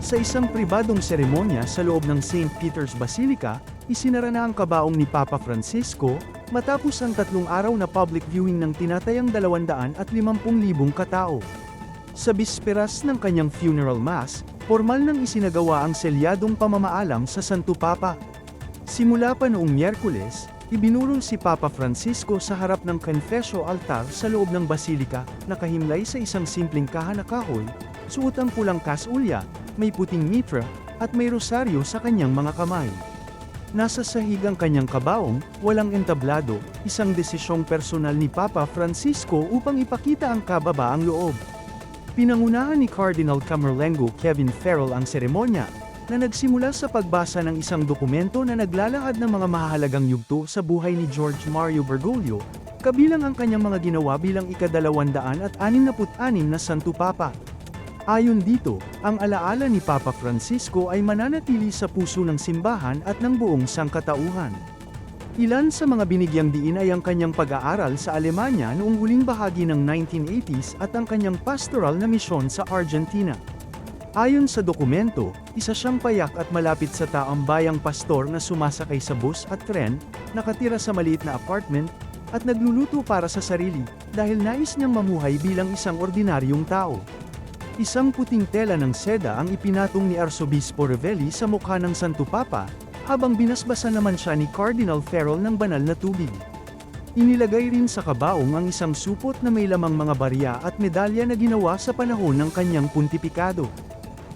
Sa isang pribadong seremonya sa loob ng St. Peter's Basilica, isinara na ang kabaong ni Papa Francisco, matapos ang tatlong araw na public viewing ng tinatayang 250,000 katao. Sa bisperas ng kanyang funeral mass, formal nang isinagawa ang selyadong pamamaalam sa Santo Papa. Simula pa noong Miyerkules, ibinulong si Papa Francisco sa harap ng confessio altar sa loob ng basilika, nakahimlay sa isang simpleng kahan na kahoy, suot ang pulang kasulya, may puting mitra, at may rosaryo sa kanyang mga kamay. Nasa sahig ang kanyang kabaong, walang entablado, isang desisyong personal ni Papa Francisco upang ipakita ang kababaang loob. Pinangunahan ni Cardinal Camerlengo Kevin Farrell ang seremonya, na nagsimula sa pagbasa ng isang dokumento na naglalahad ng mga mahalagang yugto sa buhay ni George Mario Bergoglio, kabilang ang kanyang mga ginawa bilang ikadalawandaan at anim na Santo Papa. Ayon dito, ang alaala ni Papa Francisco ay mananatili sa puso ng simbahan at ng buong sangkatauhan. Ilan sa mga binigyang diin ay ang kanyang pag-aaral sa Alemanya noong huling bahagi ng 1980s at ang kanyang pastoral na misyon sa Argentina. Ayon sa dokumento, isa siyang payak at malapit sa taambayang pastor na sumasakay sa bus at tren, nakatira sa maliit na apartment, at nagluluto para sa sarili, dahil nais niyang mamuhay bilang isang ordinaryong tao. Isang puting tela ng seda ang ipinatong ni Arsobispo Revelli sa mukha ng Santo Papa, habang binasbasa naman siya ni Cardinal Farrell ng banal na tubig. Inilagay rin sa kabaong ang isang supot na may lamang mga barya at medalya na ginawa sa panahon ng kanyang puntipikado.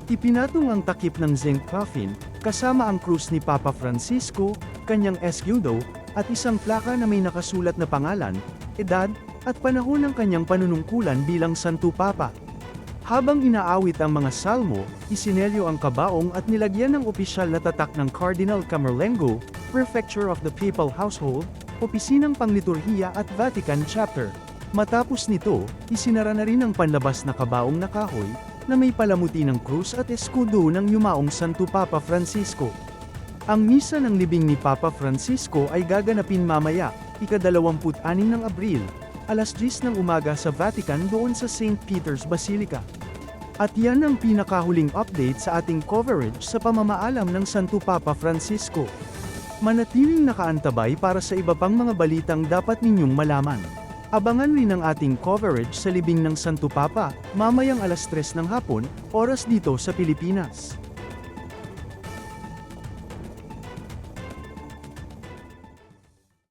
Ipinatong ang takip ng zinc coffin, kasama ang krus ni Papa Francisco, kanyang escudo, at isang plaka na may nakasulat na pangalan, edad, at panahon ng kanyang panunungkulan bilang Santo Papa. Habang inaawit ang mga salmo, isinelyo ang kabaong at nilagyan ng opisyal na tatak ng Cardinal Camerlengo, Prefecture of the Papal Household, Opisinang Pangliturhiya at Vatican Chapter. Matapos nito, isinara na rin ang panlabas na kabaong na kahoy, na may palamuti ng krus at eskudo ng yumaong Santo Papa Francisco. Ang misa ng libing ni Papa Francisco ay gaganapin mamaya, ika-26 ng Abril, alas 10 ng umaga sa Vatican doon sa St. Peter's Basilica. At yan ang pinakahuling update sa ating coverage sa pamamaalam ng Santo Papa Francisco. Manatiling nakaantabay para sa iba pang mga balitang dapat ninyong malaman. Abangan rin ang ating coverage sa libing ng Santo Papa, mamayang alas 3 ng hapon, oras dito sa Pilipinas.